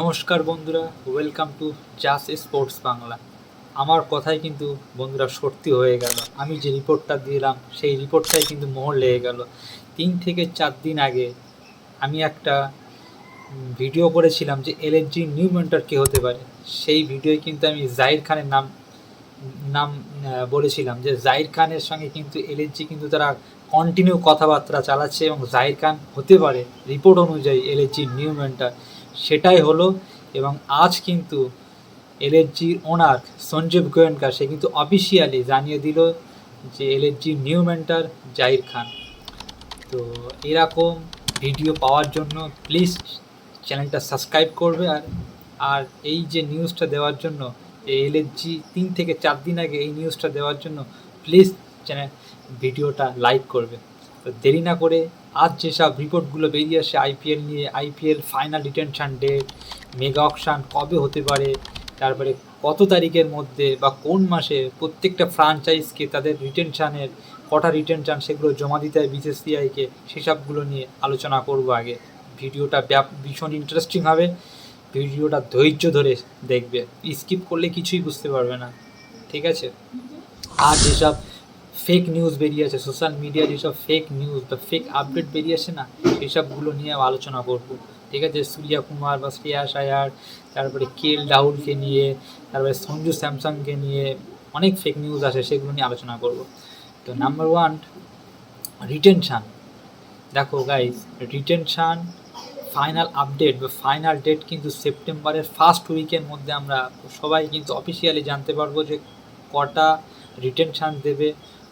নমস্কার বন্ধুরা welcome to Jas sports Bangla আমার কথাই কিন্তু বন্ধুরা সত্যি হয়ে গেল। আমি যে রিপোর্টটা দিলাম, সেই রিপোর্টটাই কিন্তু মোহর লেগে গেল। তিন থেকে চার দিন আগে আমি একটা ভিডিও করেছিলাম যে এলএনজি নিউ মেন্টর কে হতে পারে। সেই ভিডিওয় কিন্তু আমি জাহির খানের নাম নাম বলেছিলাম যে জাহির খানের সঙ্গে কিন্তু এলএনজি কিন্তু তারা কন্টিনিউ কথাবার্তা চালাচ্ছে এবং জাহির খান হতে পারে। রিপোর্ট অনুযায়ী এলএনজি নিউ মেন্টর সেটাই হলো এবং আজ কিন্তু এলএনজির ওনার সঞ্জীব গোয়েঙ্কা সে কিন্তু অফিসিয়ালি জানিয়ে দিল যে LNG new mentor Zaheer Khan. তো এরকম ভিডিও পাওয়ার জন্য প্লিজ চ্যানেলটা সাবস্ক্রাইব করবে আর আর এই যে নিউজটা দেওয়ার জন্য এলএনজি তিন থেকে চার দিন আগে এই নিউজটা দেওয়ার জন্য প্লিজ চ্যানেল ভিডিওটা লাইক করবে। তো দেরি না করে আজ যেসব রিপোর্টগুলো বেরিয়ে আসে আইপিএল নিয়ে IPL final retention date mega auction কবে হতে পারে, তারপরে কত তারিখের মধ্যে বা কোন মাসে প্রত্যেকটা ফ্রাঞ্চাইজকে তাদের রিটেনশানের কটা রিটেনশান সেগুলো জমা দিতে হয় বিসিসিআইকে সেসবগুলো নিয়ে আলোচনা করব আগে। ভিডিওটা ভীষণ ইন্টারেস্টিং হবে। ভিডিওটা ধৈর্য ধরে দেখবে। স্কিপ করলে কিছুই বুঝতে পারবে না। ঠিক আছে? আর যেসব ফেক নিউজ বেরিয়ে আছে সোশ্যাল মিডিয়ায় যেসব ফেক নিউজ বা ফেক আপডেট বেরিয়ে আসে না সেসবগুলো নিয়ে আলোচনা করব। ঠিক আছে? সূর্যা কুমার বা শ্রেয়াস আয়ার তারপরে কে এল রাহুলকে নিয়ে, তারপরে সঞ্জু স্যামসাংকে নিয়ে অনেক ফেক নিউজ আসে, সেগুলো নিয়ে আলোচনা করব। তো নাম্বার ওয়ান রিটেনশান দেখো গাইজ রিটেনশান ফাইনাল আপডেট বা ফাইনাল ডেট কিন্তু সেপ্টেম্বরের ফার্স্ট উইকের মধ্যে আমরা সবাই কিন্তু অফিসিয়ালি জানতে পারব যে কটা রিটেনশান দেবে।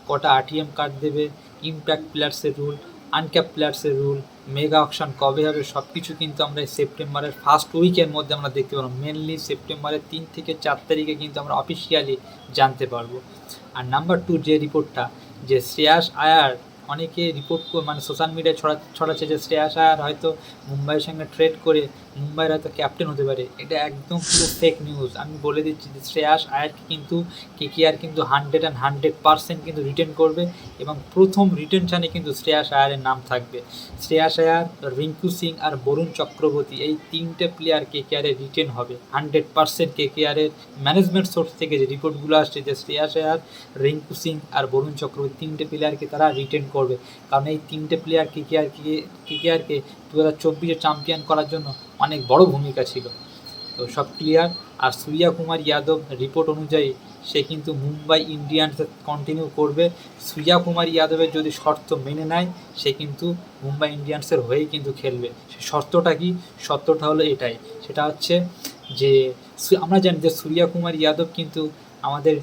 কটা আরটিএম কার্ড দেবে ইমপ্যাক্ট প্লেয়ার্সের রুল আনক্যাপ প্লেয়ার্সের রুল মেগা অকশন কবে হবে সব কিছু কিন্তু আমরা এই সেপ্টেম্বরের ফার্স্ট উইকের মধ্যে আমরা দেখতে পারব। মেনলি সেপ্টেম্বরের তিন থেকে চার তারিখে কিন্তু আমরা অফিসিয়ালি জানতে পারব। আর নাম্বার টু যে রিপোর্টটা যে শ্রেয়াস আয়ার অনেকে রিপোর্ট মানে সোশ্যাল মিডিয়ায় ছড়া, ছড়াচ্ছে যে শ্রেয়াস আয়ার হয়তো মুম্বাইয়ের সঙ্গে ট্রেড করে মুম্বাইয়ের হয়তো ক্যাপ্টেন হতে পারে। এটা একদম পুরো ফেক নিউজ আমি বলে দিচ্ছি যে শ্রেয়াস আয়ারকে কিন্তু কেকেআর কিন্তু হান্ড্রেড অ্যান্ড হান্ড্রেড পার্সেন্ট কিন্তু রিটেন করবে এবং প্রথম রিটার্ন রিটেনশানে কিন্তু শ্রেয়াস আয়ারের নাম থাকবে। শ্রেয়াস আয়ার রিঙ্কু সিং আর বরুণ চক্রবর্তী এই তিনটে প্লেয়ার কেকেআরে রিটেন হবে। হান্ড্রেড পার্সেন্ট কেকেআরের ম্যানেজমেন্ট সোর্স থেকে যে রিপোর্টগুলো আসছে যে শ্রেয়াস আয়ার রিঙ্কু সিং আর বরুণ চক্রবর্তী তিনটে প্লেয়ারকে তারা রিটেন করবে। কারণ এই তিনটে প্লেয়ার কেকেআরকে কেকেআরকে দু হাজার চব্বিশে চ্যাম্পিয়ন করার জন্য অনেক বড় ভূমিকা ছিল। তো সব ক্লিয়ার আর সূর্যা কুমার যাদব রিপোর্ট অনুযায়ী সে কিন্তু মুম্বাই ইন্ডিয়ান্স কন্টিনিউ করবে। সূর্যা কুমার যাদবের যদি শর্ত মেনে নেয়, সে কিন্তু মুম্বাই ইন্ডিয়ান্সের হয়েই কিন্তু খেলবে। সে শর্তটা কি? শর্তটা হলো এটাই। সেটা হচ্ছে যে আমরা জানি যে সূর্যা কুমার যাদব কিন্তু আমাদের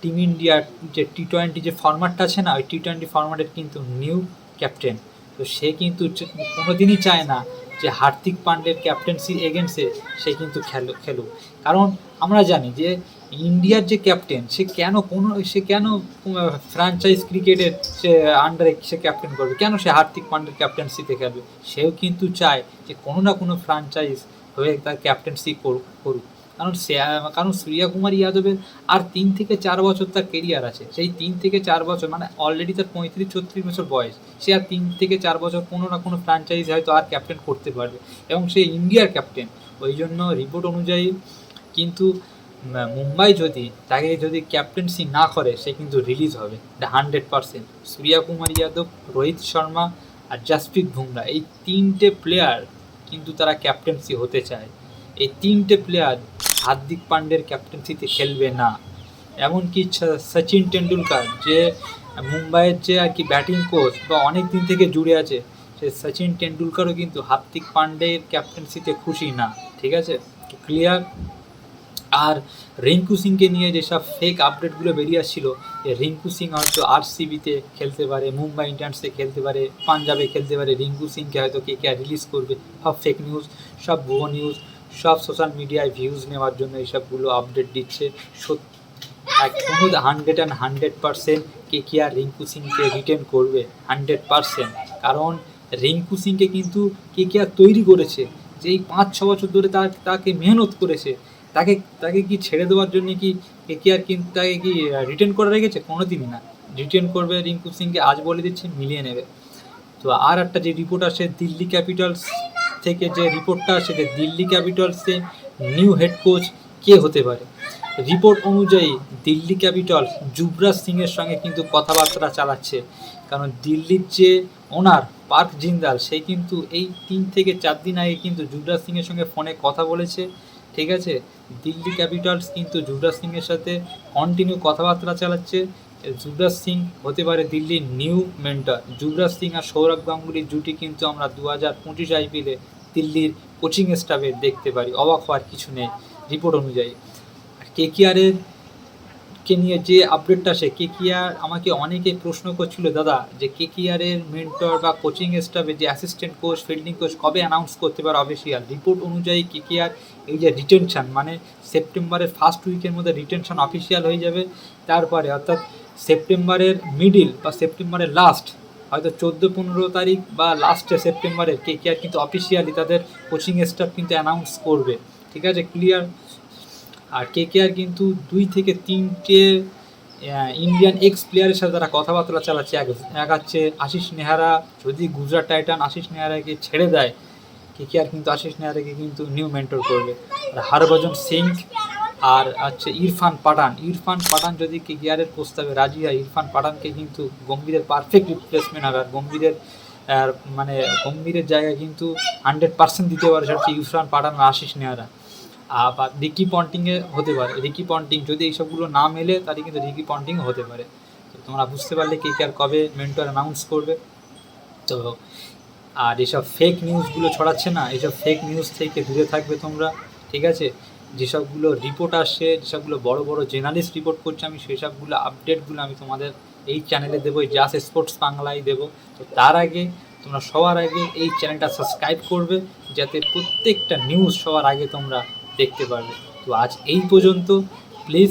টিম ইন্ডিয়ার যে টি টোয়েন্টি যে ফরম্যাটটা আছে না, ওই টি টোয়েন্টি ফরম্যাটের কিন্তু নিউ ক্যাপ্টেন তো সে কিন্তু কোনোদিনই চায় না যে হার্দিক পান্ডের ক্যাপ্টেন্সি এগেন্সে সে কিন্তু খেলো, খেলুক। কারণ আমরা জানি যে ইন্ডিয়ার যে ক্যাপ্টেন সে কেন কোনো, সে কেন ফ্র্যাঞ্চাইজ ক্রিকেটের সে আন্ডারে সে ক্যাপ্টেন করবে? কেন সে হার্দিক পান্ডের ক্যাপ্টেন্সিতে খেলবে? সেও কিন্তু চায় যে কোনো না কোনো ফ্র্যাঞ্চাইজ হয়ে তার ক্যাপ্টেন্সি করুক করুক। কারণ কারণ সূর্যা কুমার যাদবের আর তিন থেকে চার বছর তার কেরিয়ার আছে। সেই তিন থেকে চার বছর মানে অলরেডি তার পঁয়ত্রিশ, ছত্রিশ বছর বয়স। সে আর তিন থেকে চার বছর কোনো না কোনো ফ্র্যাঞ্চাইজ হয়তো আর ক্যাপ্টেন করতে পারবে। এবং সে ইন্ডিয়ার ক্যাপ্টেন ওই জন্য রিপোর্ট অনুযায়ী কিন্তু মুম্বাই যদি তাকে যদি ক্যাপ্টেন্সি না করে, সে কিন্তু রিলিজ হবে। এটা হান্ড্রেড পার্সেন্ট সূর্যা কুমার যাদব, রোহিত শর্মা আর জাসপ্রীত বুমরা, এই তিনটে প্লেয়ার কিন্তু তারা ক্যাপ্টেন্সি হতে চায়। এই তিনটে প্লেয়ার হার্দিক পান্ডের ক্যাপ্টেন্সিতে খেলবে না। এমনকি সচিন টেন্ডুলকার যে মুম্বাইয়ের যে আর কি ব্যাটিং কোচ বা অনেক দিন থেকে জুড়ে আছে, সে সচিন টেন্ডুলকারও কিন্তু হার্দিক পান্ডের ক্যাপ্টেন্সিতে খুশি না, ঠিক আছে? ক্লিয়ার আর রিঙ্কু সিংকে নিয়ে যেসব ফেক আপডেটগুলো বেরিয়ে আসছিল যে রিঙ্কু সিং হয়তো আরসিবিতে খেলতে পারে, মুম্বাই ইন্ডিয়ান্সে খেলতে পারে, পাঞ্জাবে খেলতে পারে, রিঙ্কু সিংকে হয়তো কে কে রিলিজ করবে, সব ফেক নিউজ সব ভুয়ো নিউজ সব সোশ্যাল মিডিয়ায় ভিউজ নেওয়ার জন্য এইসবগুলো আপডেট দিচ্ছে। সত্যি hundred and hundred percent K K R Rinku সিংকে রিটেন করবে? হান্ড্রেড পার্সেন্ট কারণ রিঙ্কু সিংকে কিন্তু কে কে আর তৈরি করেছে? যে এই পাঁচ, ছ বছর ধরে তার তাকে মেহনত করেছে, তাকে তাকে কি ছেড়ে দেওয়ার জন্য কি কে কে আর কিন্তু তাকে কি রিটেন করে রেখেছে? কোনো দিনই না। রিটেন করবে রিঙ্কু সিংকে, আজ বলে দিচ্ছে, মিলিয়ে নেবে। তো আর একটা যে রিপোর্ট আসে, দিল্লি ক্যাপিটালস থেকে যে রিপোর্টটা আসে যে দিল্লি ক্যাপিটালসে নিউ হেড কোচ কে হতে পারে? রিপোর্ট অনুযায়ী দিল্লি ক্যাপিটালস যুবরাজ সিংয়ের সঙ্গে কিন্তু কথাবার্তা চালাচ্ছে। কারণ দিল্লির যে ওনার পার্ক জিন্দাল, সে কিন্তু এই তিন থেকে চার দিন আগে কিন্তু যুবরাজ সিংয়ের সঙ্গে ফোনে কথা বলেছে। ঠিক আছে? দিল্লি ক্যাপিটালস কিন্তু যুবরাজ সিংয়ের সাথে কন্টিনিউ কথাবার্তা চালাচ্ছে। যুবরাজ সিং হতে পারে দিল্লির নিউ মেন্টর যুবরাজ সিং আর সৌরভ গাঙ্গুলির জুটি কিন্তু আমরা দু হাজার পঁচিশ আইপিএলে দিল্লির কোচিং স্টাফে দেখতে পারি, অবাক হওয়ার কিছু নেই রিপোর্ট অনুযায়ী। আর কেকিআরের কে নিয়ে যে আপডেটটা আসে কেকিআর আমাকে অনেকে প্রশ্ন করছিল, দাদা, যে কেকিআরের মেন্টর বা কোচিং স্টাফে যে অ্যাসিস্ট্যান্ট কোচ ফিল্ডিং কোচ কবে অ্যানাউন্স করতে পারে অফিসিয়াল রিপোর্ট অনুযায়ী কেকিআর এই যে রিটেনশন মানে সেপ্টেম্বরের ফার্স্ট উইকের মধ্যে রিটেনশন অফিসিয়াল হয়ে যাবে। তারপরে অর্থাৎ সেপ্টেম্বরের মিডিল বা সেপ্টেম্বরের লাস্ট হয়তো চোদ্দ, পনেরো তারিখ বা লাস্টে সেপ্টেম্বরের কেকেআর কিন্তু অফিসিয়ালি তাদের কোচিং স্টাফ কিন্তু অ্যানাউন্স করবে, ঠিক আছে? ক্লিয়ার আর কেকেআর কিন্তু দুই থেকে তিনটে ইন্ডিয়ান এক্স প্লেয়ারের সাথে তারা কথাবার্তা চালাচ্ছে, এক হচ্ছে আশিস নেহারা, যদি গুজরাট টাইটান আশিস নেহারাকে ছেড়ে দেয় কেকেআর কিন্তু আশিস নেহারাকে কিন্তু নিউ মেন্টর করবে। আর হরভজন সিং আর হচ্ছে ইরফান পাঠান। ইরফান পাঠান যদি কেকেআরের প্রস্তাবে রাজি হয়, ইরফান পাঠানকে কিন্তু গম্ভীরের পারফেক্ট রিপ্লেসমেন্ট হবে। আর গম্ভীরের, আর মানে গম্ভীরের জায়গায় কিন্তু হান্ড্রেড পার্সেন্ট দিতে পারে সেটা হচ্ছে ইরফান পাঠান আশিস নেহারা। আবার রিকি পন্টিংয়ে হতে পারে। রিকি পন্টিং যদি এইসবগুলো না মেলে, তাহলে কিন্তু রিকি পন্টিং হতে পারে। তো তোমরা বুঝতে পারলে কে আর কবে মেন্টর অ্যানাউন্স করবে। তো আর এসব ফেক নিউজগুলো ছড়াচ্ছে না। এইসব ফেক নিউজ থেকে দূরে থাকবে তোমরা, ঠিক আছে? যেসবগুলো রিপোর্ট আসছে, যেসবগুলো বড় বড় জার্নালিস্ট রিপোর্ট করছে, আমি সেসবগুলো আপডেটগুলো আমি তোমাদের এই চ্যানেলে দেবো, এই জাস স্পোর্টস বাংলায় দেবো। তো তার আগে তোমরা সবার আগে এই চ্যানেলটা সাবস্ক্রাইব করবে, যাতে প্রত্যেকটা নিউজ সবার আগে তোমরা দেখতে পারবে। তো আজ এই পর্যন্ত প্লিজ